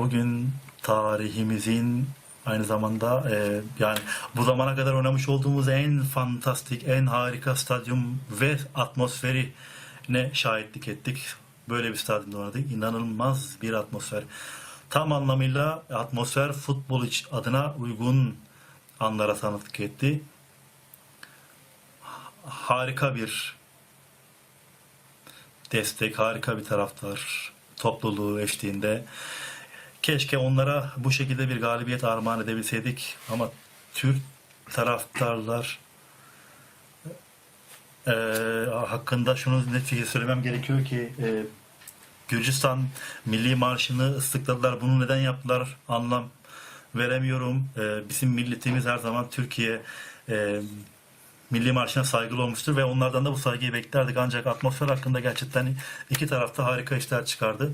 bugün tarihimizin aynı zamanda e, yani bu zamana kadar oynamış olduğumuz en fantastik, en harika stadyum ve atmosferi ne şahitlik ettik. Böyle bir stadyumda oynadık. İnanılmaz bir atmosfer. Tam anlamıyla atmosfer futbol adına uygun anlara tanıklık etti. Harika bir destek, harika bir taraftar topluluğu eşliğinde. Keşke onlara bu şekilde bir galibiyet armağan edebilseydik ama Türk taraftarlar eee, hakkında şunu net şekilde söylemem gerekiyor ki eee, Gürcistan Milli Marşı'nı ıslıkladılar. Bunu neden yaptılar anlam veremiyorum. Eee, bizim milletimiz her zaman Türkiye eee, Milli Marşı'na saygılı olmuştur ve onlardan da bu saygıyı beklerdik. Ancak atmosfer hakkında gerçekten iki tarafta harika işler çıkardı.